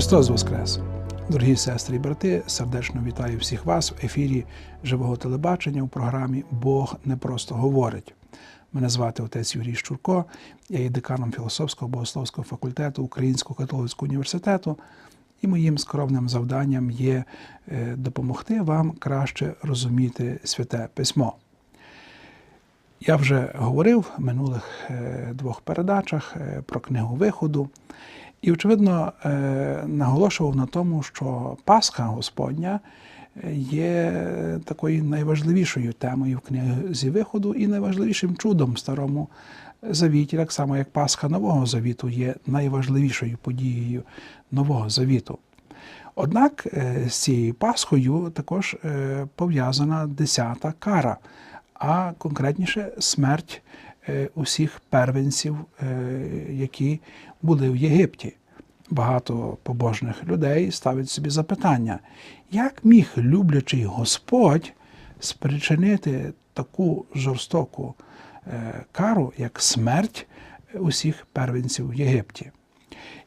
Христос Воскрес! Дорогі сестри і брати, сердечно вітаю всіх вас в ефірі живого телебачення у програмі Бог не просто говорить. Мене звати отець Юрій Щурко, я є деканом філософського богословського факультету Українського католицького університету, і моїм скромним завданням є е, допомогти вам краще розуміти святе письмо. Я вже говорив в минулих е, двох передачах е, про книгу виходу. І, очевидно, е, наголошував на тому, що Пасха Господня є такою найважливішою темою в книзі виходу і найважливішим чудом в Старому Завіті, так само як Пасха Нового Завіту є найважливішою подією Нового Завіту. Однак е, з цією Пасхою також е, пов'язана десята кара, а конкретніше смерть е, усіх первенців, які були в Єгипті. Багато побожних людей ставить собі запитання, як міг люблячий Господь спричинити таку жорстоку кару, як смерть усіх первенців в Єгипті?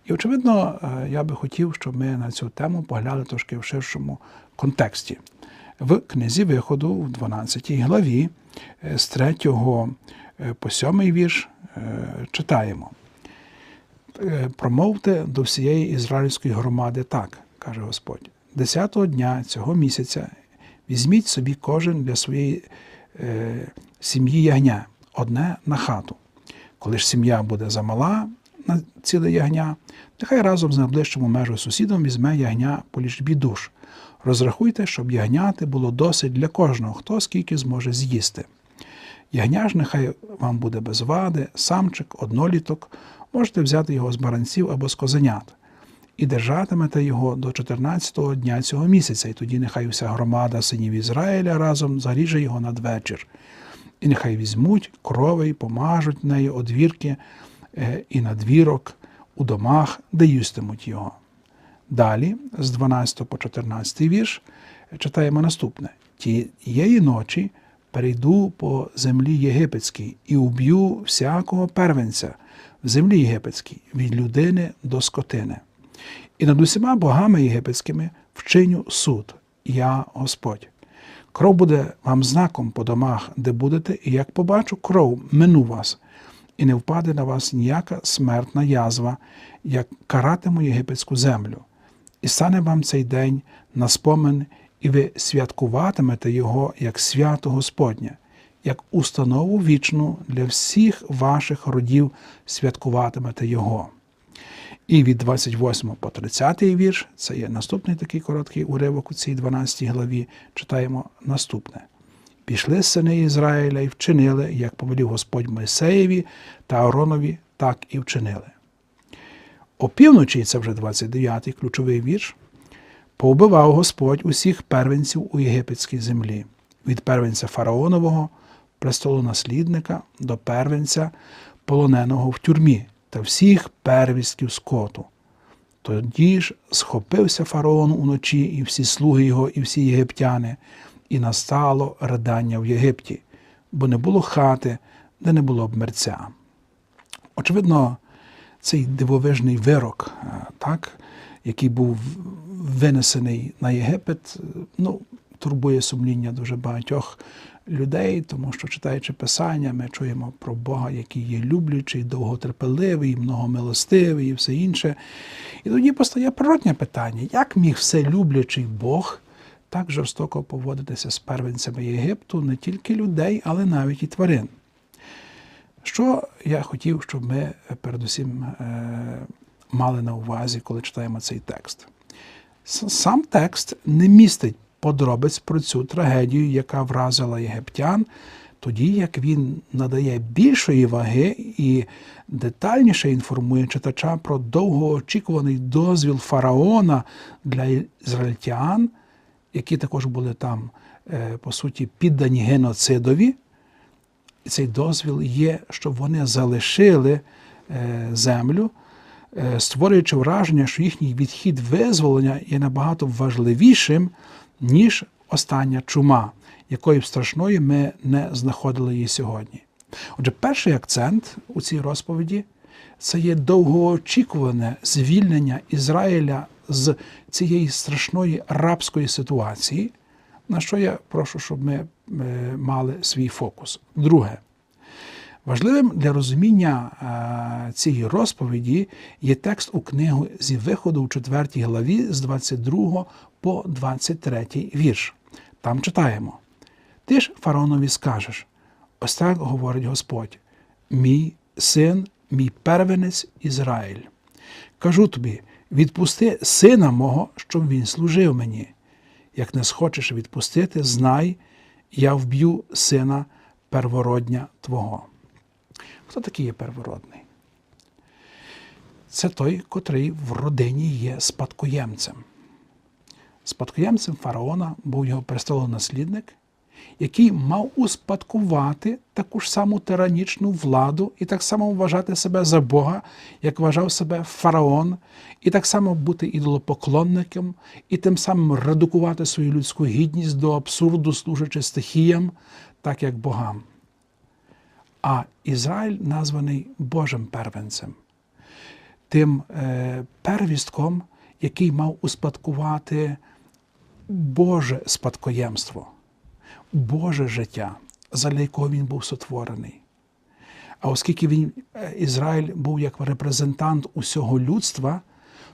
І, очевидно, я би хотів, щоб ми на цю тему поглянули трошки в ширшому контексті. В книзі виходу, в 12 главі, з 3 по 7 вірш, читаємо. Промовте до всієї ізраїльської громади так, каже Господь. Десятого дня цього місяця візьміть собі кожен для своєї е, сім'ї ягня, одне на хату. Коли ж сім'я буде замала на ціле ягня, нехай разом з найближчим межу сусідом візьме ягня по лічбі душ. Розрахуйте, щоб ягняти було досить для кожного, хто скільки зможе з'їсти. Ягня ж нехай вам буде без вади, самчик, одноліток, можете взяти його з баранців або з козенят. І держатимете його до 14-го дня цього місяця, і тоді нехай вся громада синів Ізраїля разом заріже його надвечір. І нехай візьмуть крови і помажуть нею одвірки е, і надвірок у домах, де їстимуть його. Далі, з 12 по 14 вірш, читаємо наступне: тієї ночі перейду по землі єгипетській і уб'ю всякого первенця в землі єгипетській, від людини до скотини. І над усіма богами єгипетськими вчиню суд, я Господь. Кров буде вам знаком по домах, де будете, і як побачу кров, мину вас, і не впаде на вас ніяка смертна язва, як каратиму єгипетську землю. І стане вам цей день на спомин, і ви святкуватимете його як свято Господнє, як установу вічну для всіх ваших родів святкуватимете його. І від 28 по 30 вірш, це є наступний такий короткий уривок у цій 12 главі, читаємо наступне. Пішли сини Ізраїля і вчинили, як повелів Господь Мойсеєві та Ааронові, так і вчинили. Опівночі, це вже 29-й ключовий вірш, повбивав Господь усіх первенців у єгипетській землі, від первенця фараонового, престолонаслідника до первенця полоненого в тюрмі та всіх первістків скоту. Тоді ж схопився фараон уночі, і всі слуги його, і всі єгиптяни, і настало ридання в Єгипті, бо не було хати, де не було б мерця. Очевидно, цей дивовижний вирок, так, який був винесений на Єгипет, ну, турбує сумління дуже багатьох людей, тому що, читаючи Писання, ми чуємо про Бога, який є люблячий, довготерпеливий, многомилостивий і все інше. І тоді постає природне питання, як міг все люблячий Бог так жорстоко поводитися з первенцями Єгипту, не тільки людей, але навіть і тварин. Що я хотів, щоб ми передусім мали на увазі, коли читаємо цей текст? Сам текст не містить подробиць про цю трагедію, яка вразила єгиптян, тоді як він надає більшої ваги і детальніше інформує читача про довгоочікуваний дозвіл фараона для ізраїльтян, які також були там, по суті, піддані геноцидові. І цей дозвіл є, щоб вони залишили землю, створюючи враження, що їхній відхід визволення є набагато важливішим, ніж остання чума, якої б страшної ми не знаходили її сьогодні. Отже, перший акцент у цій розповіді це є довгоочікуване звільнення Ізраїля з цієї страшної рабської ситуації, на що я прошу, щоб ми е, мали свій фокус. Друге, важливим для розуміння е, цієї розповіді є текст у книгу зі виходу у 4 главі з 22 по 23 вірш. Там читаємо: Ти ж фараонові скажеш: ось так говорить Господь, мій син, мій первенець Ізраїль. Кажу тобі: відпусти сина мого, щоб він служив мені. Як не схочеш відпустити, знай, я вб'ю сина первородня Твого. Хто такий є первородний? Це той, котрий в родині є спадкоємцем. Спадкоємцем фараона був його престолонаслідник, який мав успадкувати таку ж саму тиранічну владу і так само вважати себе за Бога, як вважав себе фараон, і так само бути ідолопоклонником, і тим самим редукувати свою людську гідність до абсурду, служачи стихіям, так як богам. А Ізраїль названий Божим первенцем, тим е, первістком, який мав успадкувати Боже спадкоємство. Боже життя, задля якого він був сотворений. А оскільки він, Ізраїль був як репрезентант усього людства,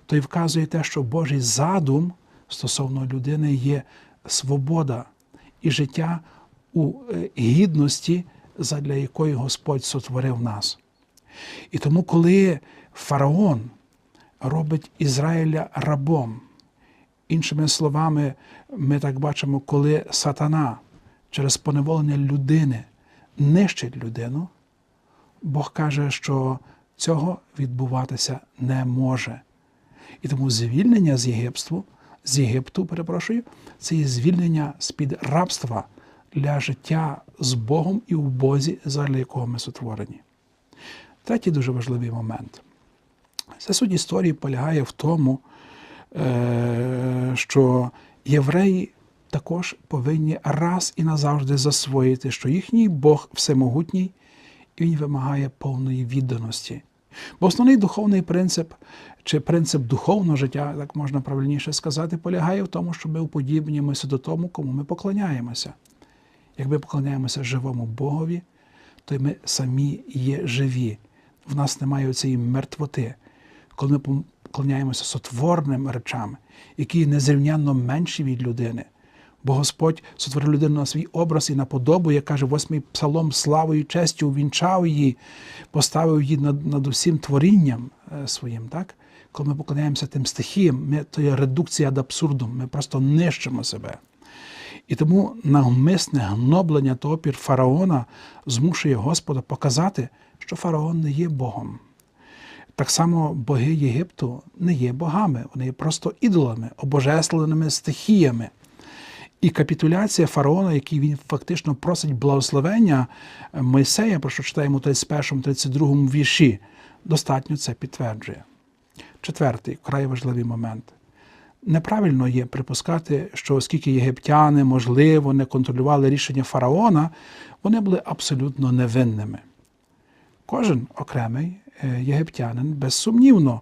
то й вказує те, що Божий задум стосовно людини є свобода і життя у гідності, задля якої Господь сотворив нас. І тому, коли фараон робить Ізраїля рабом, іншими словами, ми так бачимо, коли сатана через поневолення людини нищить людину, Бог каже, що цього відбуватися не може. І тому звільнення з Єгипству, з Єгипту, перепрошую, це є звільнення з-під рабства для життя з Богом і у Бозі, задля якого ми сотворені. Третій дуже важливий момент. Це суть історії полягає в тому, е, що євреї також повинні раз і назавжди засвоїти, що їхній Бог всемогутній і він вимагає повної відданості. Бо основний духовний принцип чи принцип духовного життя, так можна правильніше сказати, полягає в тому, що ми уподібнюємося до тому, кому ми поклоняємося. Як ми поклоняємося живому Богові, то ми самі є живі. В нас немає цієї мертвоти. Коли ми поклоняємося сотворним речам, які незрівнянно менші від людини. Бо Господь сотворив людину на свій образ і на подобу, як каже восьмий псалом, славою честю увінчав її, поставив її над над усім творінням е, своїм. так? Коли ми поклоняємося тим стихіям, ми, то є редукція до абсурду, ми просто нищимо себе. І тому навмисне гноблення та опір фараона змушує Господа показати, що фараон не є Богом. Так само боги Єгипту не є богами, вони є просто ідолами, обожесленими стихіями. І капітуляція фараона, який він фактично просить благословення Мойсея, про що читаємо у 31 32 вірші, достатньо це підтверджує. Четвертий, край важливий момент. Неправильно є припускати, що оскільки єгиптяни, можливо, не контролювали рішення фараона, вони були абсолютно невинними. Кожен окремий е, єгиптянин безсумнівно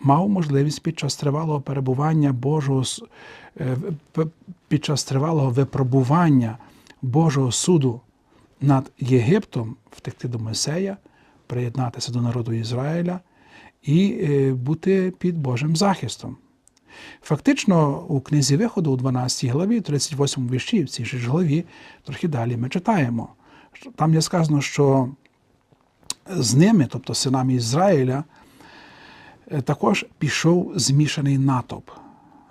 мав можливість під час тривалого перебування Божого е, під час тривалого випробування Божого суду над Єгиптом втекти до Мойсея, приєднатися до народу Ізраїля і е, бути під Божим захистом. Фактично, у книзі виходу у 12 главі, 38 вірші, в цій ж главі, трохи далі ми читаємо. Там є сказано, що з ними, тобто синами Ізраїля, е, також пішов змішаний натовп.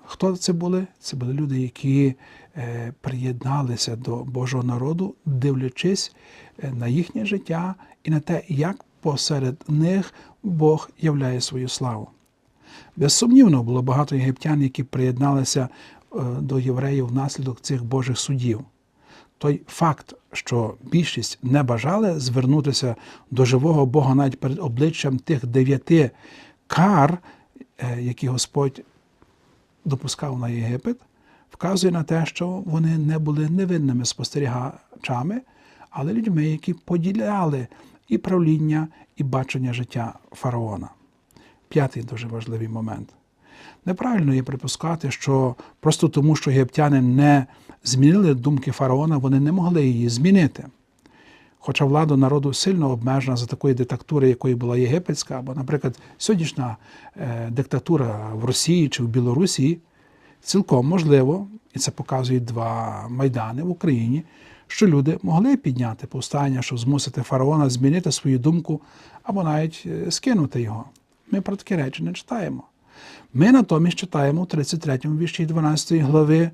Хто це були? Це були люди, які е, приєдналися до Божого народу, дивлячись е, на їхнє життя і на те, як посеред них Бог являє свою славу. Безсумнівно, було багато єгиптян, які приєдналися до євреїв внаслідок цих Божих судів. Той факт, що більшість не бажали звернутися до живого Бога навіть перед обличчям тих дев'яти кар, які Господь допускав на Єгипет, вказує на те, що вони не були невинними спостерігачами, але людьми, які поділяли і правління, і бачення життя фараона. П'ятий дуже важливий момент. Неправильно є припускати, що просто тому, що єгиптяни не змінили думки фараона, вони не могли її змінити. Хоча влада народу сильно обмежена за такої диктатури, якою була єгипетська, або, наприклад, сьогоднішня е, диктатура в Росії чи в Білорусі, цілком можливо, і це показують два майдани в Україні, що люди могли підняти повстання, щоб змусити фараона змінити свою думку або навіть е, скинути його. Ми про такі речі не читаємо. Ми натомість читаємо в 33 му вірші 12 глави.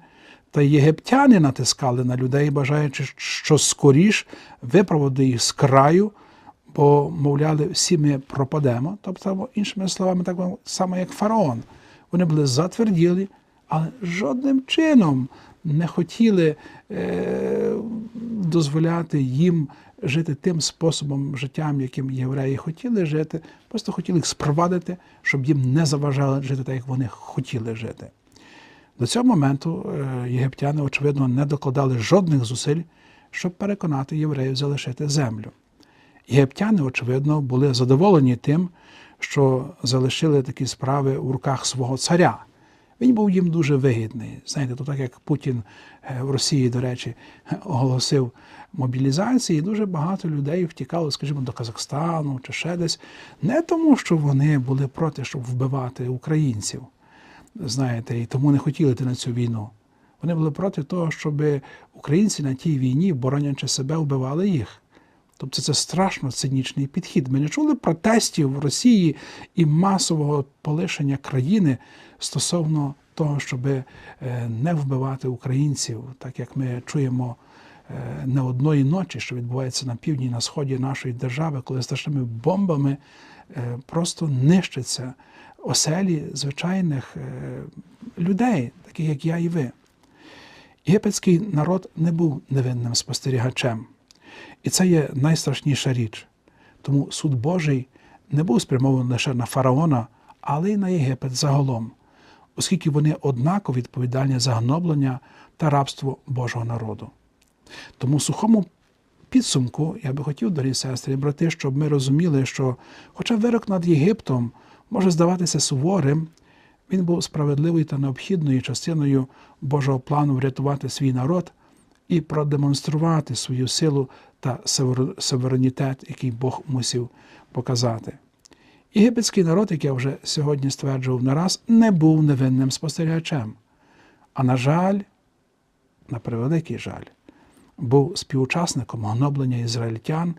Та єгиптяни натискали на людей, бажаючи, що скоріш випроводи їх з краю, бо, мовляли, всі ми пропадемо. Тобто, іншими словами, так само, як фараон. Вони були затверділі, але жодним чином не хотіли е, дозволяти їм жити тим способом життям, яким євреї хотіли жити, просто хотіли їх спровадити, щоб їм не заважали жити так, як вони хотіли жити. До цього моменту е, єгиптяни, очевидно, не докладали жодних зусиль, щоб переконати євреїв залишити землю. Єгиптяни, очевидно, були задоволені тим, що залишили такі справи в руках свого царя. Він був їм дуже вигідний. Знаєте, то так як Путін е, в Росії, до речі, оголосив мобілізації, дуже багато людей втікало, скажімо, до Казахстану чи ще десь, не тому, що вони були проти, щоб вбивати українців знаєте, і тому не хотіли йти на цю війну. Вони були проти того, щоб українці на тій війні, боронячи себе, вбивали їх. Тобто це страшно цинічний підхід. Ми не чули протестів в Росії і масового полишення країни стосовно того, щоб е, не вбивати українців, так як ми чуємо е, не одної ночі, що відбувається на півдні і на сході нашої держави, коли страшними бомбами е, просто нищаться оселі звичайних людей, таких як я і ви. Єгипетський народ не був невинним спостерігачем. І це є найстрашніша річ. Тому суд Божий не був спрямований лише на фараона, але й на Єгипет загалом, оскільки вони однаково відповідальні за гноблення та рабство Божого народу. Тому сухому підсумку я би хотів, дорогі сестри і брати, щоб ми розуміли, що, хоча вирок над Єгиптом може здаватися суворим, він був справедливою та необхідною частиною Божого плану врятувати свій народ і продемонструвати свою силу та суверенітет, який Бог мусив показати. Єгипетський народ, як я вже сьогодні стверджував не раз, не був невинним спостерігачем. А на жаль, на превеликий жаль, був співучасником гноблення ізраїльтян,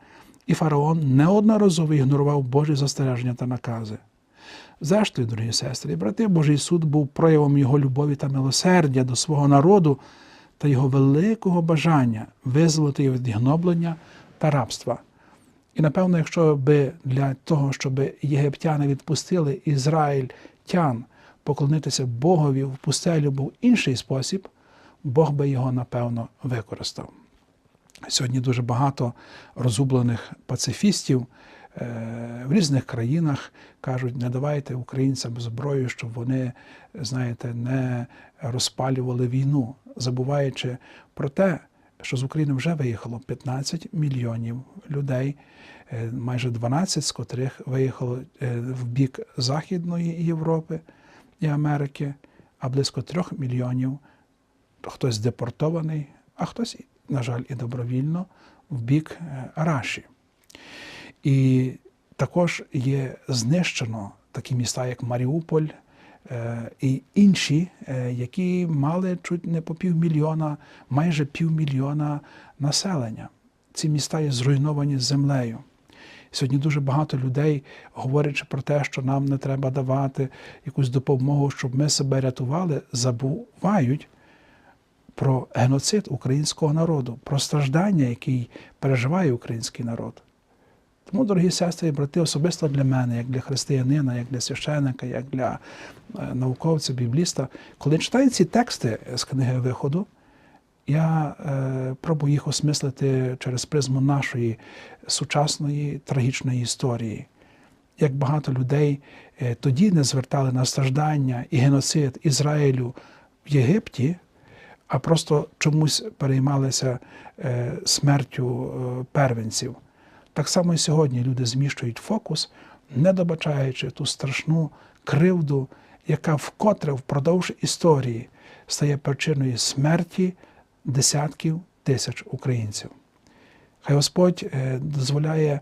і фараон неодноразово ігнорував Божі застереження та накази. Зрештою, дорогі сестри і брати, Божий суд був проявом його любові та милосердя до свого народу та його великого бажання визволити його від гноблення та рабства. І напевно, якщо би для того, щоб єгиптяни відпустили ізраїльтян поклонитися Богові в пустелю, був інший спосіб, Бог би його напевно використав. Сьогодні дуже багато розгублених пацифістів. Е, в різних країнах кажуть, не давайте українцям зброю, щоб вони, знаєте, не розпалювали війну, забуваючи про те, що з України вже виїхало 15 мільйонів людей, е, майже 12 з котрих виїхало е, в бік Західної Європи і Америки, а близько 3 мільйонів хтось депортований, а хтось, на жаль, і добровільно в бік Раші. І також є знищено такі міста, як Маріуполь е, і інші, е, які мали чуть не по півмільйона, майже півмільйона населення. Ці міста є зруйновані землею. Сьогодні дуже багато людей, говорячи про те, що нам не треба давати якусь допомогу, щоб ми себе рятували, забувають про геноцид українського народу, про страждання, який переживає український народ. Тому, дорогі сестри і брати, особисто для мене, як для християнина, як для священника, як для е, науковця, бібліста, коли читаю ці тексти з книги Виходу, я е, пробую їх осмислити через призму нашої сучасної трагічної історії. Як багато людей е, тоді не звертали на страждання і геноцид Ізраїлю в Єгипті, а просто чомусь переймалися е, смертю е, первенців. Так само і сьогодні люди зміщують фокус, не добачаючи ту страшну кривду, яка вкотре впродовж історії стає причиною смерті десятків тисяч українців. Хай Господь е, дозволяє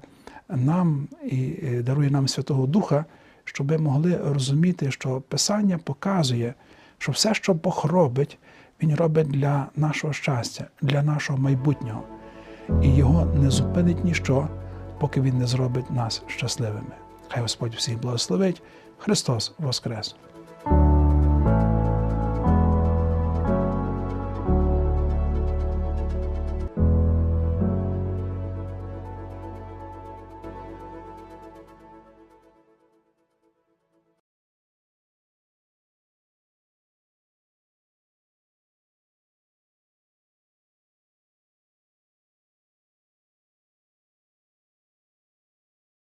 нам і е, дарує нам Святого Духа, щоб ми могли розуміти, що Писання показує, що все, що Бог робить, Він робить для нашого щастя, для нашого майбутнього. І його не зупинить ніщо, поки Він не зробить нас щасливими. Хай Господь всіх благословить. Христос Воскрес!